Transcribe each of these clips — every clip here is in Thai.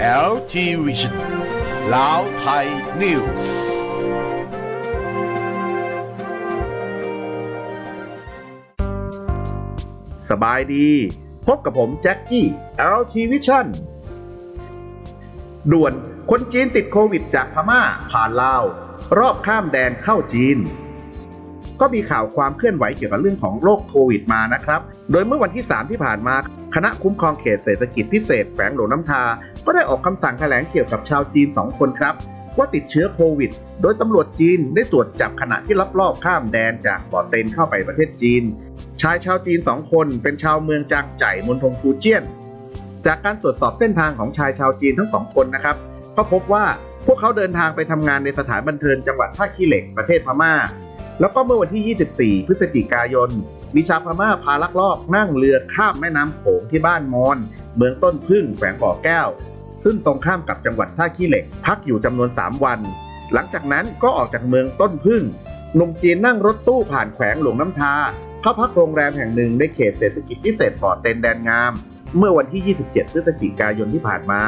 LG Vision ลาวไทยนิวส์สบายดี พบกับผมแจ็คกี้ LT Vision ด่วนคนจีนติดโควิดจากพม่าผ่านลาว รอบข้ามแดนเข้าจีน ก็มีข่าวความเคลื่อนไหวเกี่ยวกับเรื่องของโรคโควิดมานะครับ โดยเมื่อวันที่ 3 ที่ผ่านมา คณะคุ้มครองเขตเศรษฐกิจพิเศษแฝงหลวงน้ำทา ก็ได้ออกคำสั่งแถลงเกี่ยวกับชาวจีน 2 คนครับ ว่าติดเชื้อโควิด โดยตำรวจจีนได้ตรวจจับขณะที่ลักลอบข้ามแดนจากบ่อเต็นเข้าไปประเทศจีน ชายชาวจีน 2 คนเป็นชาวเมืองจางใจมณฑลฟูเจียน จากการตรวจสอบเส้นทางของชายชาวจีนทั้งสองคนนะครับ ก็พบว่าพวกเขาเดินทางไปทำงานในสถานบันเทิงจังหวัดท่าขี้เหล็กประเทศพม่า แล้วก็เมื่อวันที่ 24 พฤศจิกายน มีชาวพม่าพาลักลอบนั่งเรือข้ามแม่น้ำโขงที่บ้านมอน เมืองต้นพึ่งแขวงบ่อแก้ว ซึ่งตรงข้ามกับจังหวัดท่าขี้เหล็ก พักอยู่จำนวน 3 วัน หลังจากนั้นก็ออกจากเมืองต้นพึ่งหนุ่มจีนนั่งรถตู้ผ่านแขวงหลวงน้ำทา เข้าพักโรงแรมแห่งหนึ่งในเขตเศรษฐกิจพิเศษบ่อเต็นแดนงาม เมื่อวันที่ 27 พฤศจิกายนที่ผ่านมา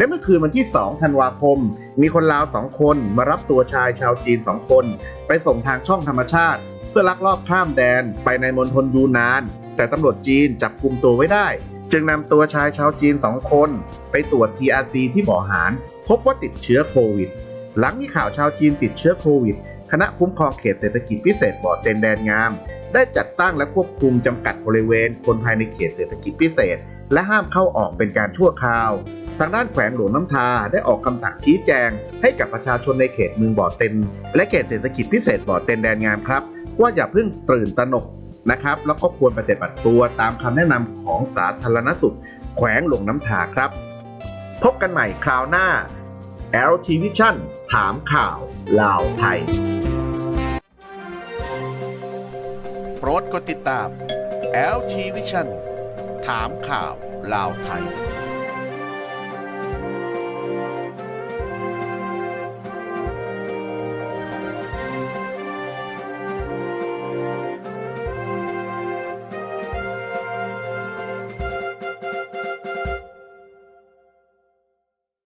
และเมื่อคืนวันที่ 2 ธันวาคม มีคนลาว 2 คนมารับตัวชายชาวจีน 2 คน ไปส่งทางช่องธรรมชาติ เพื่อลักลอบข้ามแดนไปในมณฑลยูนาน แต่ตำรวจจีนจับกลุ่มตัวไว้ได้ จึงนำตัวชายชาวจีน 2 คน ไปตรวจ TRC ที่บ่อหารพบว่าติดเชื้อโควิด หลังมีข่าวชาวจีนติดเชื้อโควิดคณะคุ้มครองเขตเศรษฐกิจพิเศษบ่อเต็นแดนงาม ได้จัดตั้งและควบคุมจำกัดบริเวณ คนภายในเขตเศรษฐกิจพิเศษ และห้ามเข้าออกเป็นการชั่วคราว ทางด้านแขวงหลวงน้ำทาได้ออกคำสั่งชี้แจง ให้กับประชาชนในเขตเมืองบ่อเต็น และเขตเศรษฐกิจพิเศษบ่อเต็นแดนงามครับ ว่าอย่าเพิ่งตื่นตระหนกนะครับ แล้วก็ควรปฏิบัติตัวตามคำแนะนำของสาธารณสุข แขวงหลวงน้ำทาครับ พบกันใหม่คราวหน้า LT Vision ถามข่าวลาวไทย โปรดกดติดตาม LT Vision ถามข่าวลาวไทย